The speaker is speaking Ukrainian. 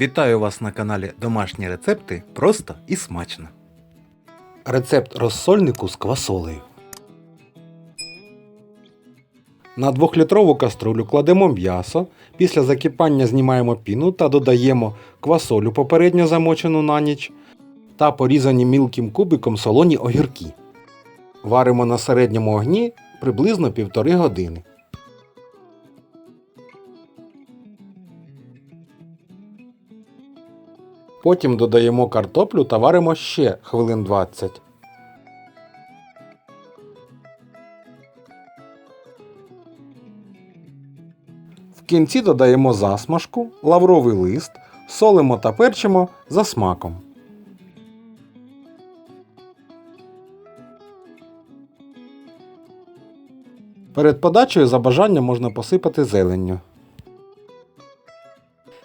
Вітаю вас на каналі Домашні рецепти просто і смачно. Рецепт розсольнику з квасолею. На 2-літрову каструлю кладемо м'ясо. Після закипання знімаємо піну та додаємо квасолю попередньо замочену на ніч та порізані мілким кубиком солоні огірки. Варимо на середньому огні приблизно півтори години. Потім додаємо картоплю та варимо ще хвилин 20. В кінці додаємо засмажку, лавровий лист, солимо та перчимо за смаком. Перед подачею за бажанням можна посипати зеленню.